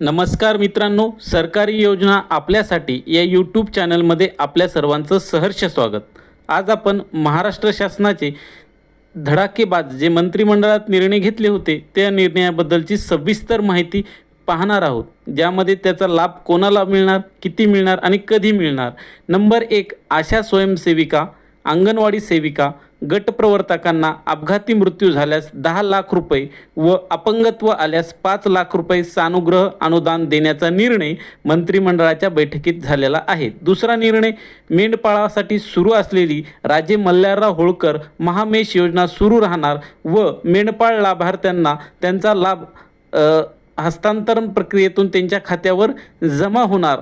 नमस्कार मित्रांनो सरकारी योजना आपल्यासाठी या यूट्यूब चॅनलमध्ये आपल्या सर्वांचं सहर्ष स्वागत. आज आपण महाराष्ट्र शासनाचे धडाकेबाज जे मंत्रिमंडळात निर्णय घेतले होते त्या निर्णयाबद्दलची सविस्तर माहिती पाहणार आहोत. ज्यामध्ये त्याचा लाभ कोणाला मिळणार किती मिळणार आणि कधी मिळणार? नंबर एक आशा स्वयंसेविका अंगणवाडी सेविका गटप्रवर्तकांना अपघाती मृत्यू झाल्यास दहा लाख रुपये व अपंगत्व आल्यास पाच लाख रुपये सानुग्रह अनुदान देण्याचा निर्णय मंत्रिमंडळाच्या बैठकीत झालेला आहे. दुसरा निर्णय मेंढपाळासाठी सुरू असलेली राजे मल्हारराव होळकर महामेश योजना सुरू राहणार व मेंढपाळ लाभार्थ्यांना त्यांचा लाभ हस्तांतरण प्रक्रियेतून त्यांच्या खात्यावर जमा होणार.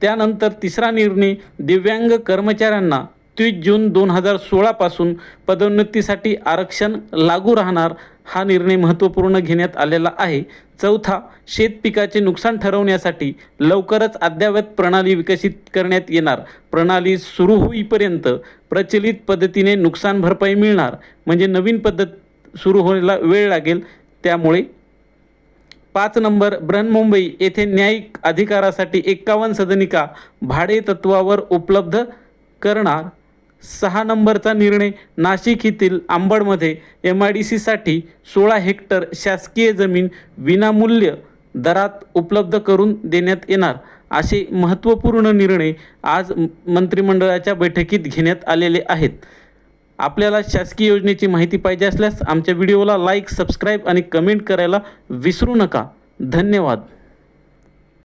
त्यानंतर तिसरा निर्णय दिव्यांग कर्मचाऱ्यांना तीस जून दोन हजार सोळापासून पदोन्नतीसाठी आरक्षण लागू राहणार हा निर्णय महत्त्वपूर्ण घेण्यात आलेला आहे. चौथा शेत पिकाचे नुकसान ठरवण्यासाठी लवकरच अद्ययावत प्रणाली विकसित करण्यात येणार. प्रणाली सुरू होईपर्यंत प्रचलित पद्धतीने नुकसान भरपाई मिळणार. म्हणजे नवीन पद्धत सुरू व्हायला वेळ लागेल. त्यामुळे पाच नंबर बृहन्मुंबई येथे न्यायिक अधिकारासाठी एक्कावन्न सदनिका भाडे तत्वावर उपलब्ध करणार. सहा नंबरचा निर्णय नाशिक येथील आंबडमध्ये एम आय डी सीसाठी सोळा हेक्टर शासकीय जमीन विनामूल्य दरात उपलब्ध करून देण्यात येणार असे महत्त्वपूर्ण निर्णय आज मंत्रिमंडळाच्या बैठकीत घेण्यात आलेले आहेत. आपल्याला शासकीय योजनेची माहिती पाहिजे असल्यास आमच्या व्हिडिओला लाईक सबस्क्राईब आणि कमेंट करायला विसरू नका. धन्यवाद.